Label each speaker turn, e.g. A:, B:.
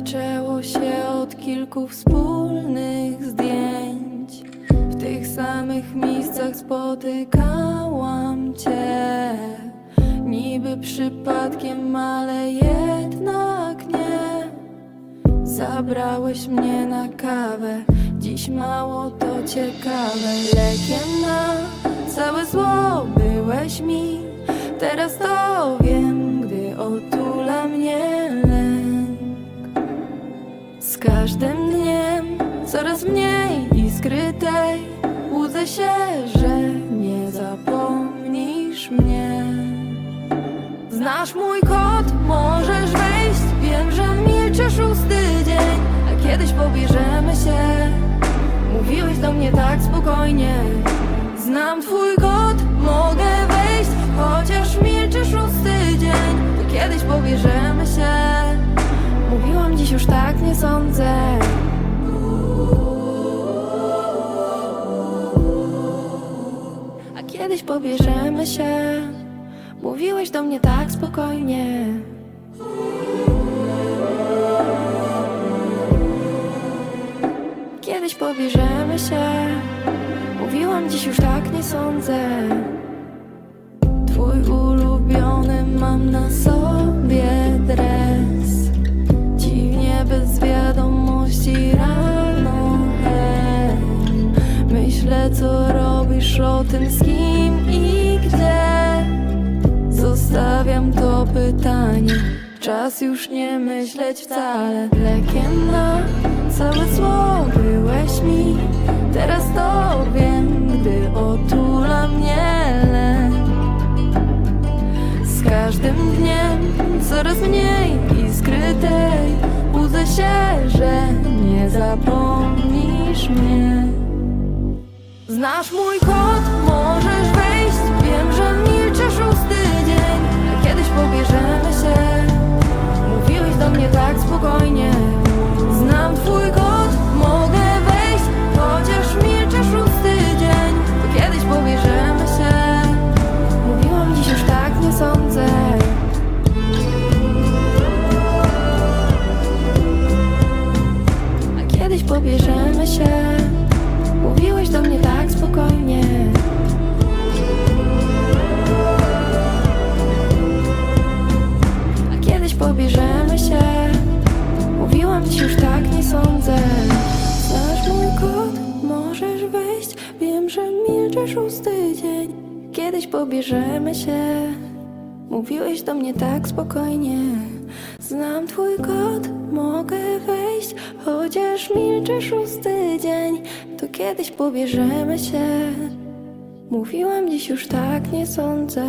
A: Zaczęło się od kilku wspólnych zdjęć. W tych samych miejscach spotykałam cię. Niby przypadkiem, ale jednak nie. Zabrałeś mnie na kawę. Dziś mało to ciekawe. Lekiem na całe zło byłeś mi. Teraz to mniej iskry tej Łudzę się, że nie zapomnisz mnie. Znasz mój kod, możesz wejść. Wiem, że milczę szósty dzień A kiedyś pobierzemy się. Mówiłeś do mnie tak spokojnie. Znam twój kod, mogę wejść. Chociaż milczę szósty dzień To kiedyś pobierzemy się. Mówiłam dziś już tak nie sądzę kiedyś pobierzemy się. Mówiłeś do mnie tak spokojnie. Kiedyś pobierzemy się. Mówiłam dziś już tak nie sądzę. Twój ulubiony mam na sobie dres. Dziwnie bez wiadomości rano. Hej. Myślę co o tym z kim i gdzie? Zostawiam to pytanie. Czas już nie myśleć wcale. Lekiem na całe zło byłeś mi. Teraz to wiem, gdy otula mnie lęk z każdym dniem coraz mniej iskry tej Budzę się, że nie zapomnisz mnie Znasz mój kod, możesz wejść. Wiem, że milczę szósty dzień. Kiedyś pobierzemy się. Mówiłeś do mnie tak spokojnie. Znam twój kod, mogę wejść. Chociaż milczę szósty dzień. Kiedyś pobierzemy się. Mówiłam dziś już tak nie sądzę. A kiedyś pobierzemy się sądzę. Znasz mój kod, możesz wejść. Wiem, że milczę szósty dzień. Kiedyś pobierzemy się. Mówiłeś do mnie tak spokojnie. Znam twój kod, mogę wejść. Chociaż milczę szósty dzień To kiedyś pobierzemy się. Mówiłam dziś już tak nie sądzę